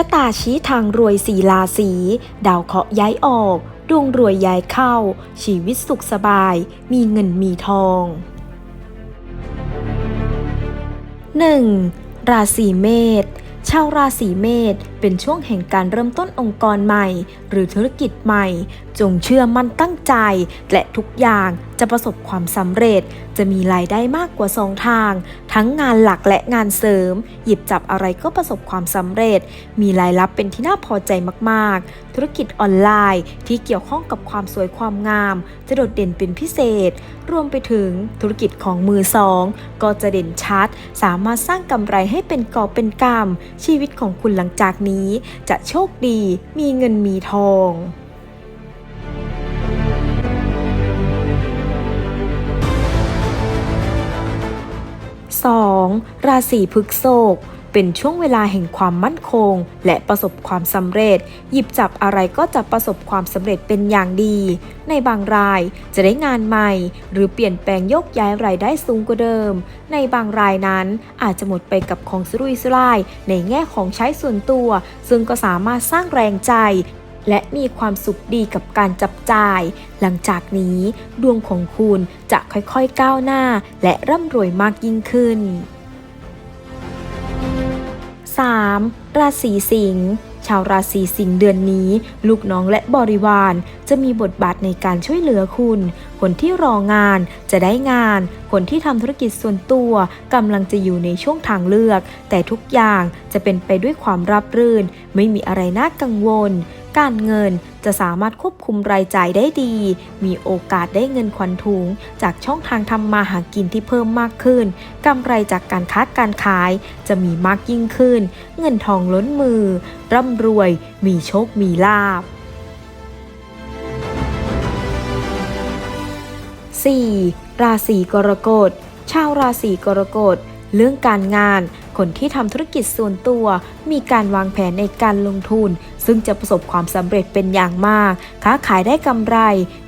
ชะตาชี้ทางรวยสีลาสีดาวเคราะห์ย้ายออก ดวงรวยย้ายเข้า ชีวิตสุขสบาย มีเงินมีทอง 1. ราศีเมษชาวราศีเมษเป็นช่วงแห่งการเริ่มต้นองค์กรใหม่ หรือธุรกิจใหม่ จงเชื่อมั่นตั้งใจ และทุกอย่าง จะประสบความสำเร็จ จะมีรายได้มากกว่าสองทาง ทั้งงานหลักและงานเสริม หยิบจับอะไรก็ประสบความสำเร็จ มีรายรับเป็นที่น่าพอใจมากๆ ธุรกิจออนไลน์ที่เกี่ยวข้องกับความสวยความงาม จะโดดเด่นเป็นพิเศษ รวมไปถึงธุรกิจของมือสอง ก็จะเด่นชัด สามารถสร้างกำไรให้เป็นกอบเป็นกำชีวิตของคุณหลังจากนี้ จะโชคดี มีเงินมีทอง 2. ราศีพฤกษภเป็นช่วงเวลาแห่งความมั่นคง และประสบความสำเร็จ หยิบจับอะไรก็จะประสบความสำเร็จเป็นอย่างดี ในบางรายจะได้งานใหม่ หรือเปลี่ยนแปลงยกย้ายรายได้สูงกว่าเดิม ในบางรายนั้นอาจจะหมดไปกับของสุรุ่ยสุร่ายในแง่ของใช้ส่วนตัว ซึ่งก็สามารถสร้างแรงใจ และมีความสุขดีกับการจับจ่าย หลังจากนี้ดวงของคุณจะค่อยๆก้าวหน้า และร่ำรวยมากยิ่งขึ้น 3. ราศีสิงห์ชาวราศีสิงห์เดือนนี้ ลูกน้องและบริวาร จะมีบทบาทในการช่วยเหลือคุณ คนที่รองานจะได้งาน คนที่ทำธุรกิจส่วนตัวกำลังจะอยู่ในช่วงทางเลือก แต่ทุกอย่างจะเป็นไปด้วยความราบรื่น ไม่มีอะไรน่ากังวล การเงินจะสามารถควบคุมรายจ่ายได้ดี มีโอกาสได้เงินขวัญถุง จากช่องทางทำมาหากินที่เพิ่มมากขึ้น กำไรจากการค้าการขายจะมีมากยิ่งขึ้น เงินทองล้นมือ ร่ำรวย มีโชค มีลาภ 4. ราศีกรกฎ ชาวราศีกรกฎ เรื่องการงาน คนที่ทำธุรกิจส่วนตัว มีการวางแผนในการลงทุน ซึ่งจะประสบความสำเร็จเป็นอย่างมาก ค้าขายได้กำไร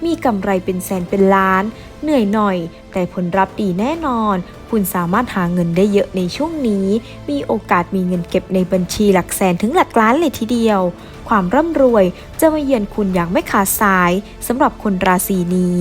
มีกำไรเป็นแสนเป็นล้าน เหนื่อยหน่อย แต่ผลลัพธ์ดีแน่นอน คุณสามารถหาเงินได้เยอะในช่วงนี้ มีโอกาสมีเงินเก็บในบัญชีหลักแสนถึงหลักล้านเลยทีเดียว ความร่ำรวยจะมาเยือนคุณอย่างไม่ขาดสายสำหรับคนราศีนี้